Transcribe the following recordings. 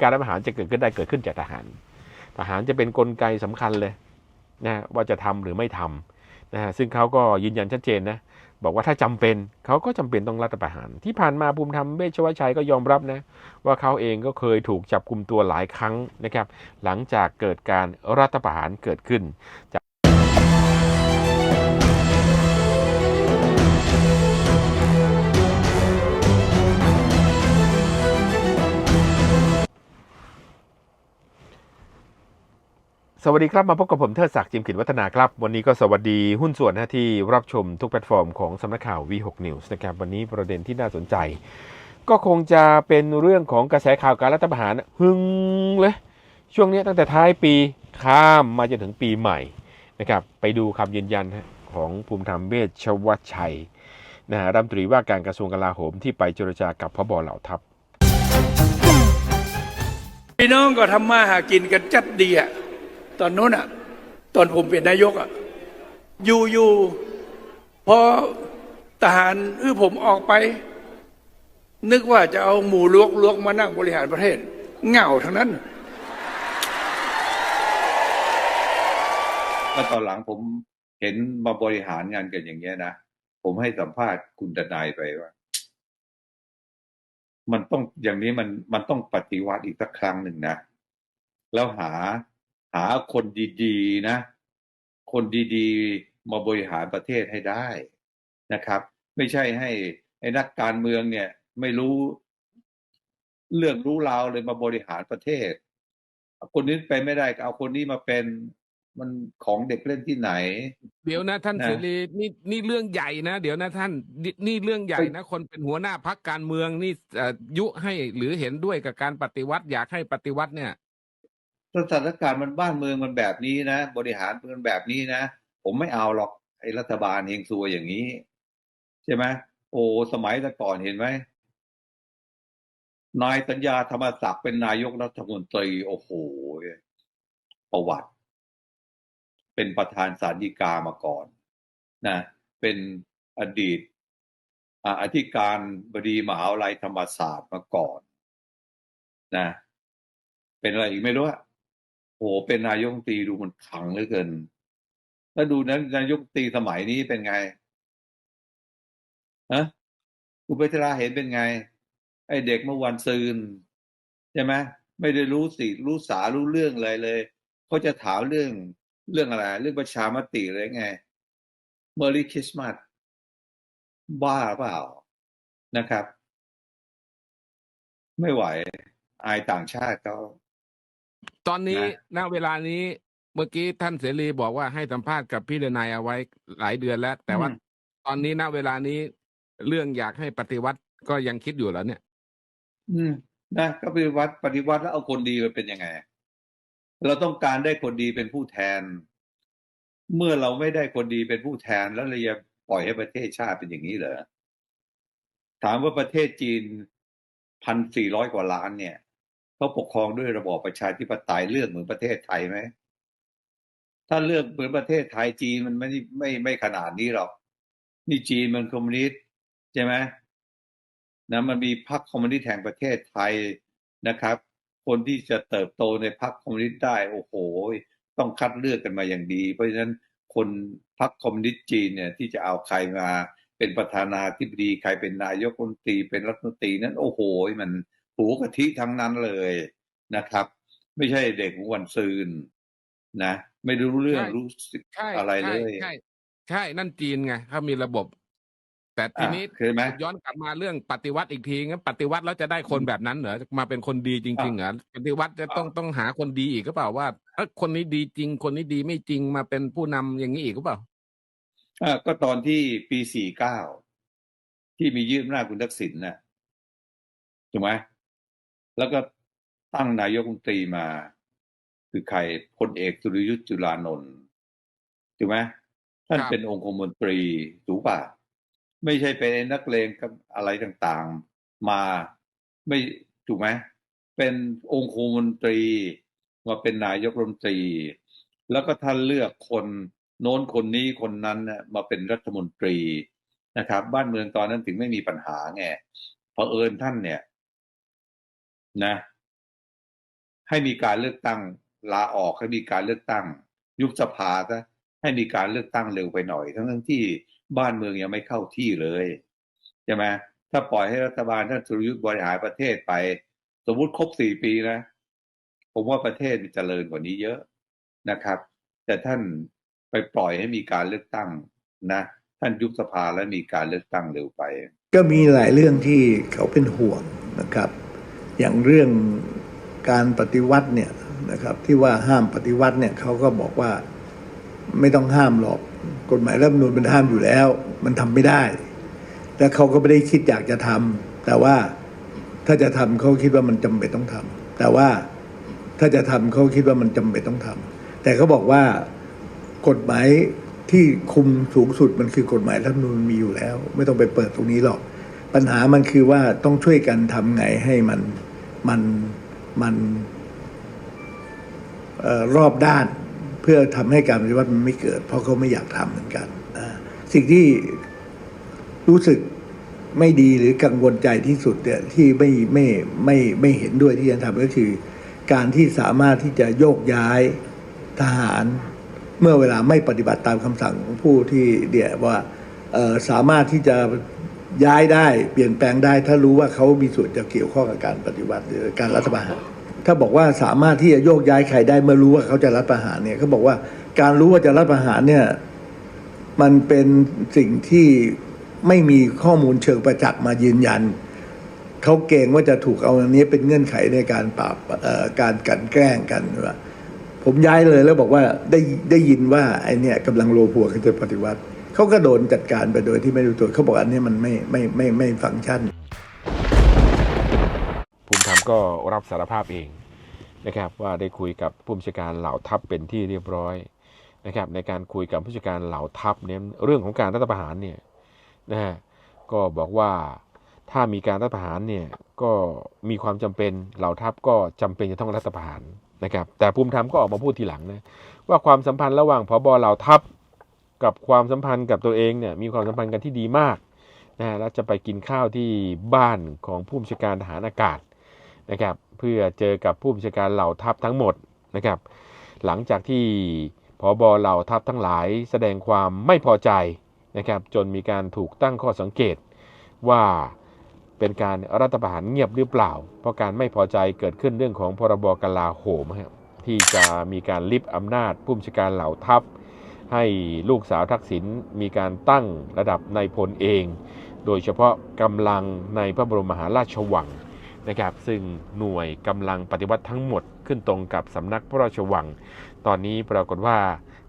การรัฐประหารจะเกิดขึ้นได้เกิดขึ้นจากทหาร ทหารจะเป็นนกลไกสำคัญเลยนะว่าจะทำหรือไม่ทำนะฮะซึ่งเขาก็ยืนยันชัดเจนนะบอกว่าถ้าจำเป็นเขาก็จำเป็นต้องรัฐประหาร ที่ผ่านมาภูมิธรรมเวชวชัยก็ยอมรับนะว่าเขาเองก็เคยถูกจับกลุ่มตัวหลายครั้งนะครับหลังจากเกิดการรัฐประหารเกิดขึ้น สวัสดีครับ มาพบกับผมเทิดศักดิ์จิมกิจวัฒนาครับ วันนี้ก็สวัสดีหุ้นส่วนนะที่รับชมทุกแพลตฟอร์มของสำนักข่าว V6 News นะครับ วันนี้ประเด็นที่น่าสนใจ ก็คงจะเป็นเรื่องของกระแสข่าวการรัฐประหารหึงเลยช่วงนี้ตั้งแต่ท้ายปีข้ามมาจนถึงปีใหม่นะครับไปดูคำยืนยันของภูมิธรรมเวชวชัยนะฮะรัฐมนตรีว่าการกระทรวงกลาโหมที่ไปเจรจากับพบเหล่าทัพพี่น้องก็ทำมาหากินกันจัดดีอะ ตอนนู้นอะ ตอนผมเป็นนายกอะอยู่อยู่พอทหารเออผมออกไป นึกว่าจะเอาหมู่ลวกลวกมานั่งบริหารประเทศเงาทั้งนั้นก็ตอนหลังผมเห็นมาบริหารงานกันอย่างเงี้ยนะ ผมให้สัมภาษณ์คุณดนายไปว่า มันต้องอย่างนี้มันมันต้องปฏิวัติอีกสักครั้งหนึ่งนะ แล้วหา หาคนดีๆนะ คนดีๆ มาบริหารประเทศให้ได้นะครับ ไม่ใช่ให้ไอ้นักการเมืองเนี่ย ไม่รู้เรื่องรู้ราวเลยมาบริหารประเทศ คนนี้ไปไม่ได้เอาคนนี้มาเป็นมันของเด็กเล่นที่ไหน เดี๋ยวนะท่านนะเสรีนี่นี่เรื่องใหญ่นะ เดี๋ยวนะท่านนี่เรื่องใหญ่นะ คนเป็นหัวหน้าพักการเมืองนี่ยุให้หรือเห็นด้วยกับการปฏิวัติอยากให้ปฏิวัติเนี่ย สถานการณ์มันบ้านเมืองมันแบบนี้นะ บริหารมันแบบนี้นะ ผมไม่เอาหรอกไอ้รัฐบาลเฮงซัวอย่างนี้ ใช่ไหมโอ้สมัยแต่ก่อนเห็นไหมนายสัญญาธรรมศักดิ์เป็นนายกรัฐมนตรี โอ้โหประวัติ เป็นประธานศาลฎีกามาก่อนนะ เป็นอดีตอ่าอธิการบดีมหาวิทยาลัยธรรมศาสตร์มาก่อน นะ เป็นอะไรอีกไม่รู้อะ โอ้โหเป็นนายกตีดูมันขังเหลือเกิน แล้วดูนั้นนายกตีสมัยนี้เป็นไงฮะคุณเปชราเห็นเป็นไง ไอเด็กเมื่อวันซืนใช่ไหมไม่ได้รู้สิรู้สารู้เรื่องเลยเลยเขาจะถามเรื่องเรื่องอะไร เรื่องประชามติเลยไงเมอรี่คริสต์มาสบ้าเปล่านะครับ ไม่ไหว อายต่างชาติเขา ตอนนี้นะณเวลานี้เมื่อกี้ท่านเสรีบอกว่าให้สัมภาษณ์กับพี่เดนายเอาไว้หลายเดือนแล้ว แต่ว่าอืมตอนนี้ณเวลานี้เรื่องอยากให้ปฏิวัติก็ยังคิดอยู่แล้วเนี่ย อืมนะก็ปฏิวัติปฏิวัติแล้วเอาคนดีมันเป็นยังไง เราต้องการได้คนดีเป็นผู้แทน เมื่อเราไม่ได้คนดีเป็นผู้แทนแล้วเราจะปล่อยให้ประเทศชาติเป็นอย่างนี้เหรอถามว่าประเทศจีนพันสี่ร้อยกว่าล้านเนี่ย เขาปกครองด้วยระบอบประชาธิปไตยเลือกเหมือนประเทศไทยไหมถ้าเลือกเหมือนประเทศไทยจีนมันไม่ไม่ไม่ขนาดนี้หรอก นี่จีนมันคอมมิวนิสต์ใช่ไหมนะมันมีพรรคคอมมิวนิสต์แห่งประเทศไทยนะครับ คนที่จะเติบโตในพรรคคอมมิวนิสต์ได้โอ้โห ต้องคัดเลือกกันมาอย่างดี เพราะฉะนั้นคนพรรคคอมมิวนิสต์จีนเนี่ยที่จะเอาใครมาเป็นประธานาธิบดีใครเป็นนายกรัฐมนตรีเป็นรัฐมนตรีนั้นโอ้โหมัน หูกะทิทั้งนั้นเลยนะครับ ไม่ใช่เด็กวันซืนนะ ไม่รู้เรื่องใช่รู้สึกใช่อะไรเลใช่ยใช่ใช่นั่นจีนไงเขามีระบบ แต่ทีนี้อะเคยไหมย้อนกลับมาเรื่องปฏิวัติอีกทีงั้นปฏิวัติแล้วจะได้คนแบบนั้นเหรอมาเป็นคนดีจริงๆเหรอปฏิวัติจะต้องอะต้องหาคนดีอีกก็เปล่าว่าเอ้ยคนนี้ดีจริง คนนี้ดีไม่จริงมาเป็นผู้นำอย่างนี้อีกก็เปล่าอ่าก็ตอนที่ปีสี่เก้าที่มียื่นอำนาจคุณทักษิณน่ะถูกไหม แล้วก็ตั้งนายกรัฐมนตรีมา คือใครพลเอกสุรยุทธ์จุลานนท์ถูกไหมท่านครับเป็นองคมนตรีถูกป่ะไม่ใช่เป็นไอ้นักเลงกับอะไรต่างๆ มาไม่ถูกไหมเป็นองคมนตรีมาเป็นนายกรัฐมนตรี แล้วก็ท่านเลือกคนโน้นคนนี้คนนั้นน่ะมาเป็นรัฐมนตรีนะครับ บ้านเมืองตอนนั้นถึงไม่มีปัญหาไงเพอเอิญท่านเนี่ย นะ ให้มีการเลือกตั้งลาออกให้มีการเลือกตั้ง ยุบสภาซะให้มีการเลือกตั้งเร็วไปหน่อย ทั้งทั้งที่บ้านเมืองยังไม่เข้าที่เลยใช่ไหมถ้าปล่อยให้รัฐบาลท่านสุรยุทธ์บริหารประเทศไป สมมุติครบสี่ปีนะ ผมว่าประเทศมันเจริญกว่านี้เยอะนะครับ แต่ท่านไปปล่อยให้มีการเลือกตั้งนะ ท่านยุบสภาแล้วมีการเลือกตั้งเร็วไป ก็มีหลายเรื่องที่เขาเป็นห่วงนะครับ อย่างเรื่องการปฏิวัติเนี่ยนะครับ ที่ว่าห้ามปฏิวัติเนี่ยเขาก็บอกว่าไม่ต้องห้ามหรอกกฎหมายรัฐธรรมนูญมันห้ามอยู่แล้ว มันทำไม่ได้ และเขาก็ไม่ได้คิดอยากจะทำแต่ว่าถ้าจะทำเขาคิดว่ามันจำเป็นต้องทำแต่ว่าถ้าจะทำเขาคิดว่ามันจำเป็นต้องทำแต่เขาบอกว่ากฎหมายที่คุมสูงสุดมันคือกฎหมายรัฐธรรมนูญมีอยู่แล้ว ไม่ต้องไปเปิดตรงนี้หรอก ปัญหามันคือว่าต้องช่วยกันทำไงให้มัน มันมันออรอบด้านเพื่อทำให้การปฏิวัติมันไม่เกิด เพราะเขาไม่อยากทำเหมือนกันสิ่งที่รู้สึกไม่ดีหรือกังวลใจที่สุดเนี่ยที่ไม่ไม่ไม่ไม่เห็นด้วยที่จะทำก็คือ การที่สามารถที่จะโยกย้ายทหาร เมื่อเวลาไม่ปฏิบัติตามคำสั่งของผู้ที่เดียว่าสามารถที่จะ ย้ายได้เปลี่ยนแปลงได้ ถ้ารู้ว่าเขามีส่วนจะเกี่ยวข้องกับการปฏิวัติหรือการรัฐประหาร ถ้าบอกว่าสามารถที่จะโยกย้ายใครได้เมื่อรู้ว่าเขาจะรัฐประหารเนี่ยเขาบอกว่าการรู้ว่าจะรัฐประหารเนี่ยมันเป็นสิ่งที่ไม่มีข้อมูลเชิงประจักษ์มายืนยัน เขาเกรงว่าจะถูกเอาอันนี้เป็นเงื่อนไขในการปราบการกันแกล้งกันว่าผมย้ายเลยแล้วบอกว่าได้ได้ยินว่าไอเนี่ยกำลังโลพัวเขาจะปฏิวัติ เขาก็โดนจัดการไปโดยที่ไม่รู้ตัวเขาบอกอันนี้มันไม่ไม่ไม่ไม่ฟังก์ชัน ภูมิธรรมก็รับสารภาพเองนะครับว่าได้คุยกับผู้บัญชาการเหล่าทัพเป็นที่เรียบร้อยนะครับในการคุยกับผู้บัญชาการเหล่าทัพเนี่ยเรื่องของการรัฐประหารเนี่ยนะฮะก็บอกว่าถ้ามีการรัฐประหารเนี่ยก็มีความจำเป็นเหล่าทัพก็จำเป็นจะต้องรัฐประหารนะครับแต่ภูมิธรรมก็ออกมาพูดทีหลังนะว่าความสัมพันธ์ระหว่างพบเหล่าทัพ กับความสัมพันธ์กับตัวเองเนี่ยมีความสัมพันธ์กันที่ดีมากนะฮะแล้วจะไปกินข้าวที่บ้านของผู้บัญชาการทหารอากาศนะครับเพื่อเจอกับผู้บัญชาการเหล่าทัพทั้งหมดนะครับหลังจากที่พอบเหล่าทัพทั้งหลายแสดงความไม่พอใจนะครับจนมีการถูกตั้งข้อสังเกตว่าเป็นการรัฐประหารเงียบหรือเปล่า เพราะการไม่พอใจเกิดขึ้นเรื่องของพรบกลาโหมครับที่จะมีการลิบอำนาจผู้บัญชาการเหล่าทัพ ให้ลูกสาวทักษิณมีการตั้งระดับนายพลเอง โดยเฉพาะกำลังในพระบรมมหาราชวังนะครับซึ่งหน่วยกำลังปฏิวัติทั้งหมดขึ้นตรงกับสำนักพระราชวัง ตอนนี้ปรากฏว่า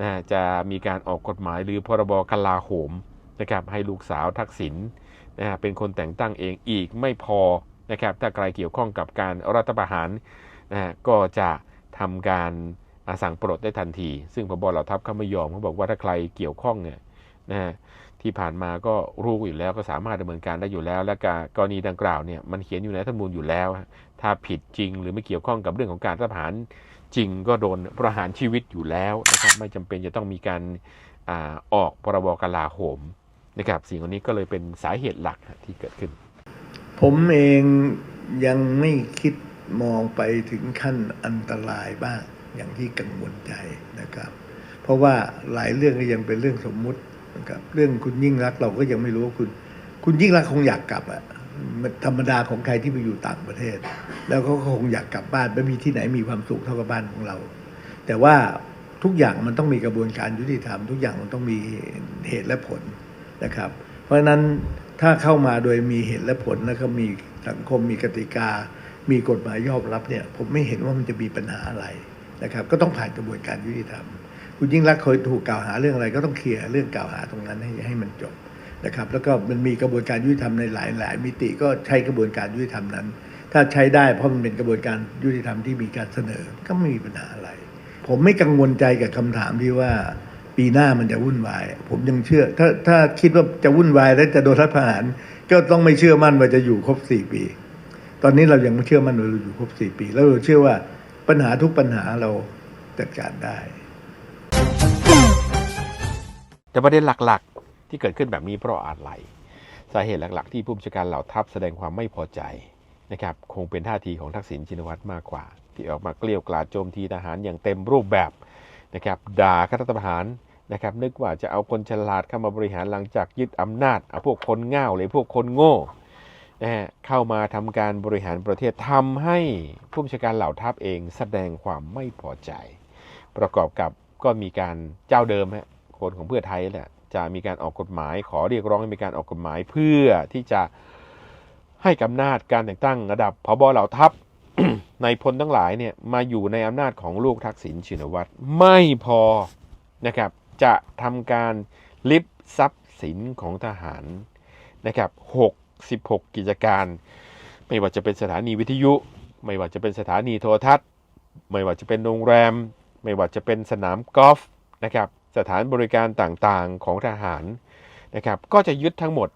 นะจะมีการออกกฎหมายหรือพรบกลาโหมนะครับให้ลูกสาวทักษิณนะฮะเป็นคนแต่งตั้งเองอีกไม่พอนะครับถ้าใครเกี่ยวข้องกับการรัฐประหารนะก็จะทำการ อาสั่งปลดได้ทันที ซึ่งพบเหล่าทัพเขาไม่ยอมเขาบอกว่าถ้าใครเกี่ยวข้องเนี่ยนะฮะที่ผ่านมาก็รู้อยู่แล้วก็สามารถดำเนินการได้อยู่แล้ว และการกรณีดังกล่าวเนี่ยมันเขียนอยู่ในธรรมนูญอยู่แล้ว ถ้าผิดจริงหรือไม่เกี่ยวข้องกับเรื่องของการรัฐประหารจริงก็โดนประหารชีวิตอยู่แล้วนะครับไม่จำเป็นจะต้องมีการอาออกพรบกลาโหมนะครับสิ่งเหล่านี้ก็เลยเป็นสาเหตุหลักที่เกิดขึ้น ผมเองยังไม่คิดมองไปถึงขั้นอันตรายบ้าง อย่างที่กังวลใจนะครับ เพราะว่าหลายเรื่องก็ยังเป็นเรื่องสมมุตินะครับ เรื่องคุณยิ่งรักเราก็ยังไม่รู้ว่าคุณ คุณยิ่งรักคงอยากกลับอะธรรมดาของใครที่ไปอยู่ต่างประเทศ แล้วเขาก็คงอยากกลับบ้านไม่มีที่ไหนมีความสุขเท่ากับบ้านของเรา แต่ว่าทุกอย่างมันต้องมีกระบวนการยุติธรรม ทุกอย่างมันต้องมีเหตุและผลนะครับ เพราะฉะนั้นถ้าเข้ามาโดยมีเหตุและผลแล้วก็มีสังคมมีกติกา มีกฎหมายยอมรับเนี่ย ผมไม่เห็นว่ามันจะมีปัญหาอะไร นะครับก็ต้องผ่านกระบวนการยุติธรรม คุณยิ่งรักเคยถูกกล่าวหาเรื่องอะไร ก็ต้องเคลียร์เรื่องกล่าวหาตรงนั้นให้ให้มันจบนะครับแล้วก็มันมีกระบวนการยุติธรรมในหลายหลายมิติก็ใช้กระบวนการยุติธรรมนั้น ถ้าใช้ได้เพราะมันเป็นกระบวนการยุติธรรมที่มีการเสนอก็ไม่มีปัญหาอะไร ผมไม่กังวลใจกับคำถามที่ว่าปีหน้ามันจะวุ่นวาย ผมยังเชื่อ ถ้าถ้าคิดว่าจะวุ่นวายแล้วจะโดนรัฐประหาร ก็ต้องไม่เชื่อมั่นว่าจะอยู่ครบสี่ปี ตอนนี้เรายังไม่เชื่อมั่นว่าเราอยู่ครบสี่ปี แล้วเราเชื่อว่า ปัญหาทุกปัญหาเราจัดการได้ แต่ประเด็นหลักๆ ที่เกิดขึ้นแบบนี้เพราะอะไรสาเหตุหลัก ๆ ที่ผู้บัญชาการเหล่าทัพแสดงความไม่พอใจนะครับคงเป็นท่าทีของทักษิณชินวัตรมากกว่า ที่ออกมาเกลี้ยกล่อมโจมทีทหารอย่างเต็มรูปแบบนะครับด่าข้ารัฐประหารนะครับนึกว่าจะเอาคนฉลาดเข้ามาบริหารหลังจากยึดอำนาจเอาพวกคนง่าวเลยพวกคนโง่ นะฮะเข้ามาทำการบริหารประเทศทำให้ผู้บัญชาการเหล่าทัพเองแสดงความไม่พอใจ ประกอบกับก็มีการเจ้าเดิมฮะคนของเพื่อไทยแหละจะมีการออกกฎหมายขอเรียกร้องให้มีการออกกฎหมายเพื่อที่จะให้กำนาจการแต่งตั้งระดับพบเหล่าทัพในพลทั้งหลายเนี่ยมาอยู่ในอำนาจของลูกทักษิณชินวัตรไม่พอนะครับจะทำการลิบทรัพย์สินของทหารนะครับ66กิ 16 กิจการ ไม่ว่าจะเป็นสถานีวิทยุ ไม่ว่าจะเป็นสถานีโทรทัศน์ ไม่ว่าจะเป็นโรงแรม ไม่ว่าจะเป็นสนามกอล์ฟนะครับสถานบริการต่างๆของทหารนะครับก็จะยึดทั้งหมด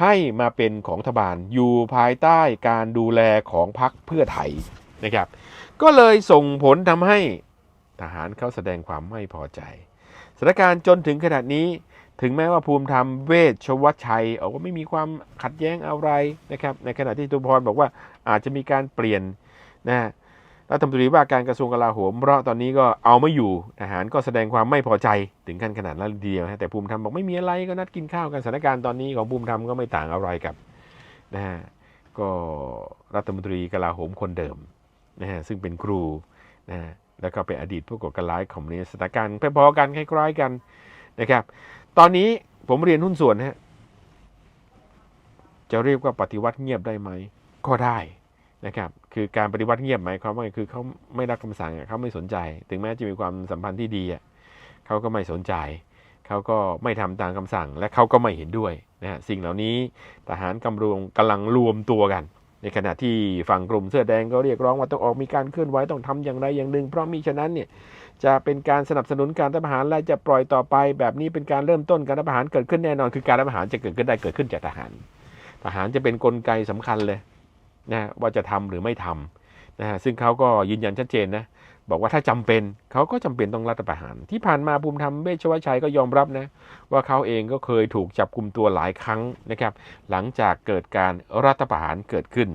ให้มาเป็นของรัฐบาลอยู่ภายใต้การดูแลของพรรคเพื่อไทยนะครับ ก็เลยส่งผลทำให้ทหารเขาแสดงความไม่พอใจสถานการณ์จนถึงขนาดนี้ ถึงแม้ว่าภูมิธรรมเวชชวัชชัยเอาว่าไม่มีความขัดแย้งอะไรนะครับ ในขณะที่ตุพรบอกว่าอาจจะมีการเปลี่ยนนะรัฐมนตรีว่าการกระทรวงกลาโหมเพราะตอนนี้ก็เอาไม่อยู่ทหารก็แสดงความไม่พอใจถึงขั้นขนาดนั้นเดียวนะแต่ภูมิธรรมบอกไม่มีอะไรก็นัดกินข้าวกันสถานการณ์ตอนนี้ของภูมิธรรมก็ไม่ต่างอะไรกับนะฮะก็รัฐมนตรีกลาโหมคนเดิมนะฮะซึ่งเป็นครูนะฮะแล้วก็เป็นอดีตผู้ก่อการร้ายคอมมิวนิสต์สถานการณ์พอๆกันคล้ายๆกันนะครับ ตอนนี้ผมเรียนหุ้นส่วนนะฮะจะเรียกว่าปฏิวัติเงียบได้ไหมก็ได้นะครับ คือการปฏิวัติเงียบหมายความว่าคือเขาไม่รับคำสั่งเขาไม่สนใจ ถึงแม้จะมีความสัมพันธ์ที่ดีอะเขาก็ไม่สนใจเขาก็ไม่ทำตามคำสั่ง และเขาก็ไม่เห็นด้วยนะฮะสิ่งเหล่านี้ทหารกำลังกำลังรวมตัวกัน ในขณะที่ฝั่งกลุ่มเสื้อแดงก็เรียกร้องว่าต้องออกมีการเคลื่อนไหวต้องทำอย่างไรอย่างหนึ่ง เพราะมิฉะนั้นเนี่ยจะเป็นการสนับสนุนการรัฐประหารและจะปล่อยต่อไป แบบนี้เป็นการเริ่มต้นการรัฐประหารเกิดขึ้นแน่นอน คือการรัฐประหารจะเกิดขึ้นได้เกิดขึ้นจากทหาร ทหารจะเป็นนกลไกสำคัญเลยนะว่าจะทำหรือไม่ทำนะฮะซึ่งเขาก็ยืนยันชัดเจนนะ บอกว่าถ้าจำเป็นเขาก็จำเป็นต้องรัฐประหาร ที่ผ่านมาภูมิธรรมเวชวชัยก็ยอมรับนะ ว่าเขาเองก็เคยถูกจับกลุ่มตัวหลายครั้งนะครับ หลังจากเกิดการรัฐประหารเกิดขึ้น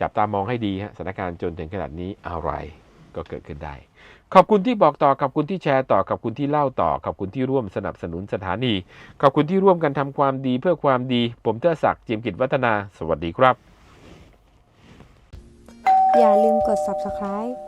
จับตามองให้ดีฮะสถานการณ์จนถึงขนาดนี้อะไรก็เกิดขึ้นได้ ขอบคุณที่บอกต่อขอบคุณที่แชร์ต่อขอบคุณที่เล่าต่อขอบคุณที่ร่วมสนับสนุนสถานี ขอบคุณที่ร่วมกันทำความดีเพื่อความดี ผมเทอศักดิ์เจียมกิจวัฒนา สวัสดีครับ อย่าลืมกด subscribe